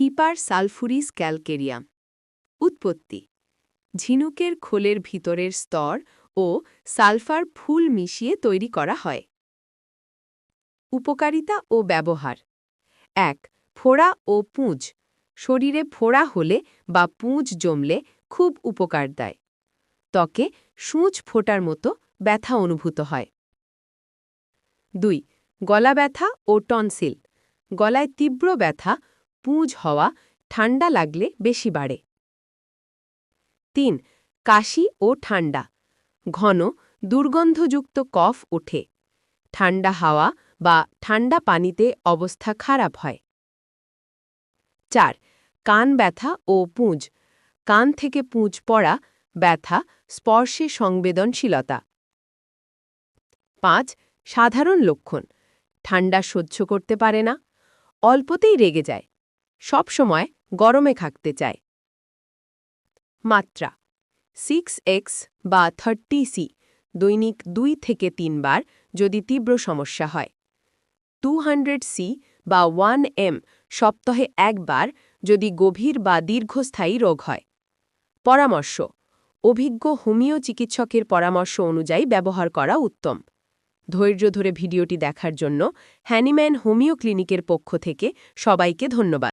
Hepar সালফুরিস ক্যালকেরিয়াম উৎপত্তি, ঝিনুকের খোলের ভিতরের স্তর ও সালফার ফুল মিশিয়ে তৈরি করা হয়। উপকারিতা ও ব্যবহার, এক, ফোড়া ও পুঁজ, শরীরে ফোড়া হলে বা পুঁজ জমলে খুব উপকার দেয়। ত্বকে সূঁচ ফোটার মতো ব্যথা অনুভূত হয়। দুই গলা ব্যথা ও টনসিল, গলায় তীব্র ব্যথা পুঁজ হওয়া ঠান্ডা লাগলে বেশি বাড়ে। তিন, কাশি ও ঠান্ডা। ঘন, দুর্গন্ধযুক্ত কফ ওঠে। ঠান্ডা হাওয়া বা ঠান্ডা পানিতে অবস্থা খারাপ হয়। চার, কান ব্যথা ও পুঁজ। কান থেকে পুঁজ পড়া, ব্যথা, স্পর্শে সংবেদনশীলতা। পাঁচ, সাধারণ লক্ষণ। ঠান্ডা সহ্য করতে পারে না। অল্পতেই রেগে যায়। সব সময় গরমে থাকতে চায়। মাত্রা সিক্স এক্স বা থার্টি সি দৈনিক দুই থেকে তিনবার যদি তীব্র সমস্যা হয়। টু সি বা ওয়ান এম সপ্তাহে একবার যদি গভীর বা দীর্ঘস্থায়ী রোগ হয়। পরামর্শ, অভিজ্ঞ হোমিও চিকিৎসকের পরামর্শ অনুযায়ী ব্যবহার করা উত্তম। ধৈর্য ধরে ভিডিওটি দেখার জন্য হ্যানিম্যান হোমিও ক্লিনিকের পক্ষ থেকে সবাইকে ধন্যবাদ।